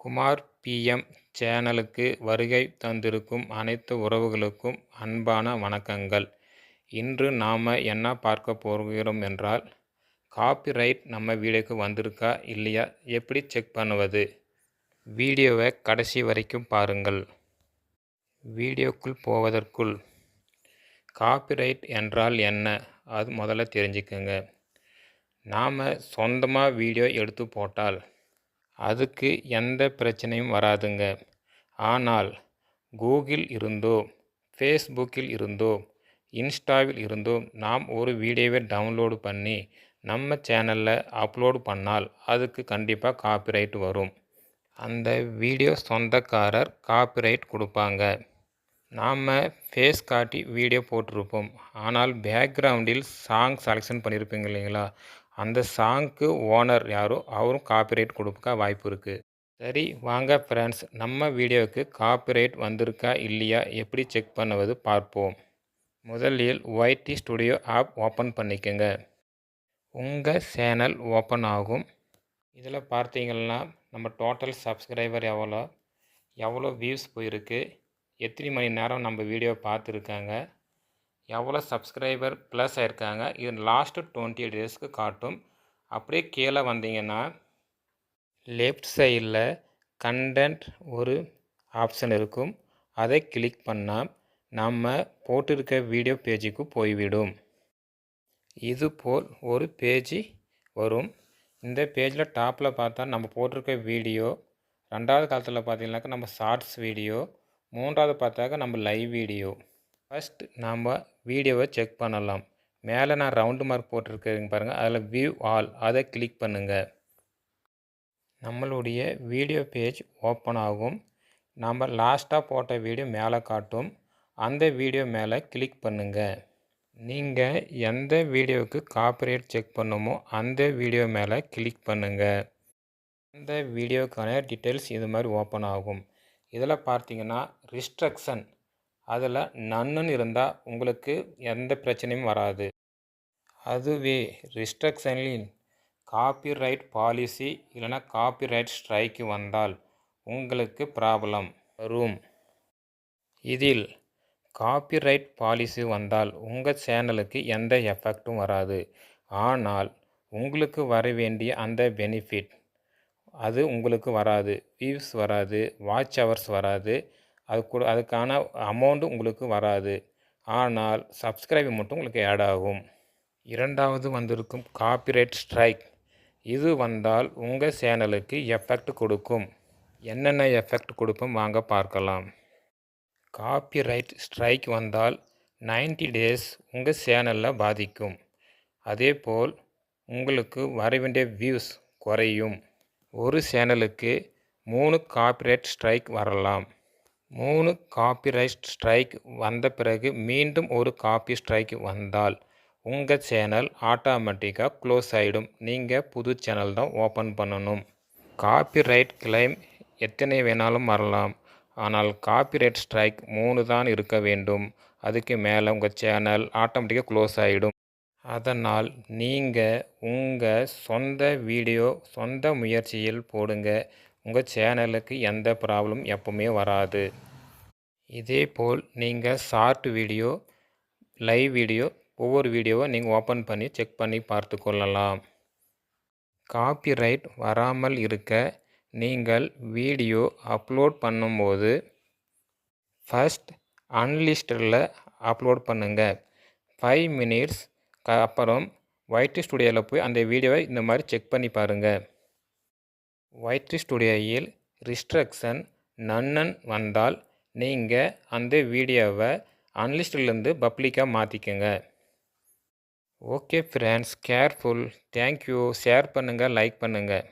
Kumar PM சேனலுக்கு வருகை தந்திருக்கும் அனைத்து உறவுகளுக்கும் அன்பான வணக்கங்கள். இன்று நாம் என்ன பார்க்க போகிறோம் என்றால் காப்பிரைட் நம்ம வீடியோக்கு வந்திருக்கா இல்லையா? எப்படி செக் பண்ணுவது? வீடியோவை கடைசி வரைக்கும் பாருங்கள். வீடியோக்குள் போவதற்குள் காப்பிரைட் என்றால் என்ன? அது முதல்ல தெரிஞ்சுக்கோங்க. நாம் சொந்தமாக வீடியோ எடுத்து போட்டால் அதுக்கு எந்த பிரச்சனையும் வராதுங்க. ஆனால் கூகுள் இருந்தோ ஃபேஸ்புக்கில் இருந்தோ இன்ஸ்டாவில் இருந்தோ நாம் ஒரு வீடியோவை டவுன்லோடு பண்ணி நம்ம சேனலில் அப்லோடு பண்ணால் அதுக்கு கண்டிப்பாக காப்பிரைட் வரும். அந்த வீடியோ சொந்தக்காரர் காப்பிரைட் கொடுப்பாங்க. நாம் ஃபேஸ் காட்டி வீடியோ போட்டிருப்போம். ஆனால் பேக்ரவுண்டில் சாங் செலெக்ஷன் பண்ணியிருப்பீங்க இல்லைங்களா? அந்த சாங்க்கு ஓனர் யாரோ அவரும் காப்பிரைட் கொடுக்க வாய்ப்பு இருக்குது சரி வாங்க ஃப்ரெண்ட்ஸ் நம்ம வீடியோவுக்கு காப்பிரைட் வந்திருக்கா இல்லையா? எப்படி செக் பண்ணுவது பார்ப்போம். முதலில் ஒய்டி ஸ்டுடியோ ஆப் ஓப்பன் பண்ணிக்கோங்க. உங்கள் சேனல் ஓப்பன் ஆகும். இதில் பார்த்தீங்கன்னா நம்ம டோட்டல் சப்ஸ்கிரைபர் எவ்வளோ? எவ்வளோ வியூஸ் போயிருக்கு? எத்தனை மணி நேரம் நம்ம வீடியோ பார்த்துருக்காங்க? எவ்வளோ சப்ஸ்கிரைபர் ப்ளஸ் ஆயிருக்காங்க? இது லாஸ்ட்டு டுவெண்ட்டி டேஸ்க்கு காட்டும். அப்படியே கீழே வந்தீங்கன்னா லெஃப்ட் சைடில் கண்டென்ட் ஒரு ஆப்ஷன் இருக்கும். அதை கிளிக் பண்ணால் நம்ம போட்டிருக்க வீடியோ பேஜுக்கு போய்விடும். இது போல் ஒரு பேஜி வரும். இந்த பேஜில் டாப்பில் பார்த்தா நம்ம போட்டிருக்க வீடியோ ரெண்டாவது காலத்தில் பார்த்தீங்கன்னாக்கா நம்ம ஷார்ட்ஸ் வீடியோ மூன்றாவது பார்த்தாக்கா நம்ம லைவ் வீடியோ ஃபஸ்ட் நாம் வீடியோவை செக் பண்ணலாம். மேலே நான் ரவுண்டு மார்க் போட்டிருக்கேங்க பாருங்கள் அதில் வியூ ஆல் அதை கிளிக் பண்ணுங்கள் நம்மளுடைய வீடியோ பேஜ் ஓப்பன் ஆகும். நம்ம லாஸ்ட்டாக போட்ட வீடியோ மேலே காட்டும். அந்த வீடியோ மேலே கிளிக் பண்ணுங்கள் நீங்கள் எந்த வீடியோவுக்கு காப்பிரைட் செக் பண்ணுமோ அந்த வீடியோ மேலே கிளிக் பண்ணுங்கள் அந்த வீடியோக்கான டீட்டெயில்ஸ் இது மாதிரி ஓப்பன் ஆகும். இதில் பார்த்தீங்கன்னா ரிஸ்ட்ரக்ஷன் அதில் நன்னுன்னு இருந்தால் உங்களுக்கு எந்த பிரச்சனையும் வராது. அதுவே ரிஸ்ட்ரக்ஷனில் காப்பிரைட் பாலிசி இல்லைனா காப்பிரைட் ஸ்ட்ரைக்கு வந்தால் உங்களுக்கு ப்ராப்ளம் வரும். இதில் காப்பிரைட் பாலிசி வந்தால் உங்கள் சேனலுக்கு எந்த எஃபெக்டும் வராது. ஆனால் உங்களுக்கு வர வேண்டிய அந்த பெனிஃபிட் அது உங்களுக்கு வராது. வியூஸ் வராது. வாட்ச் ஹவர்ஸ் வராது. அது கூட அதுக்கான அமௌண்ட்டு உங்களுக்கு வராது. ஆனால் சப்ஸ்கிரைப் மட்டும் உங்களுக்கு ஆட் ஆகும். இரண்டாவது வந்திருக்கும் காப்பிரைட் ஸ்ட்ரைக் இது வந்தால் உங்கள் சேனலுக்கு எஃபெக்ட் கொடுக்கும். என்னென்ன எஃபெக்ட் கொடுக்கும் வாங்க பார்க்கலாம். காப்பிரைட் ஸ்ட்ரைக் வந்தால் நைன்டி டேஸ் உங்கள் சேனலில் பாதிக்கும். அதேபோல் உங்களுக்கு வர வேண்டிய வியூஸ் குறையும். ஒரு சேனலுக்கு மூணு காப்பிரைட் ஸ்ட்ரைக் வரலாம். மூணு காப்பிரைட் ஸ்ட்ரைக் வந்த பிறகு மீண்டும் ஒரு காப்பி ஸ்ட்ரைக் வந்தால் உங்கள் சேனல் ஆட்டோமேட்டிக்காக க்ளோஸ் ஆகிடும் நீங்கள் புது சேனல் தான் ஓப்பன் பண்ணணும். காப்பிரைட் கிளைம் எத்தனை வேணாலும் வரலாம். ஆனால் காப்பிரைட் ஸ்ட்ரைக் மூணு தான் இருக்க வேண்டும். அதுக்கு மேலே உங்கள் சேனல் ஆட்டோமேட்டிக்காக க்ளோஸ் ஆகிடும் அதனால் நீங்கள் உங்கள் சொந்த வீடியோ சொந்த முயற்சியில் போடுங்க. உங்கள் சேனலுக்கு எந்த ப்ராப்ளம் எப்பவுமே வராது. இதேபோல் நீங்கள் ஷார்ட் வீடியோ லைவ் வீடியோ ஒவ்வொரு வீடியோவை நீங்கள் ஓப்பன் பண்ணி செக் பண்ணி பார்த்து கொள்ளலாம். காப்பிரைட் வராமல் இருக்க நீங்கள் வீடியோ அப்லோட் பண்ணும்போது ஃபஸ்ட் அன்லிஸ்டில் அப்லோட் பண்ணுங்கள் ஃபைவ் மினிட்ஸ் க அப்புறம் ஒயிட் ஸ்டுடியோவில் போய் அந்த வீடியோவை இந்த மாதிரி செக் பண்ணி பாருங்கள் ஒயிட் ஸ்டுடியோயில் ரிஸ்ட்ரக்ஷன் நன்னன் வந்தால் நீங்கள் அந்த வீடியோவை அன்லிஸ்டிலேருந்து பப்ளிக்காக மாற்றிக்கோங்க okay friends careful. Thank you. Share பண்ணுங்கள் லைக் பண்ணுங்கள்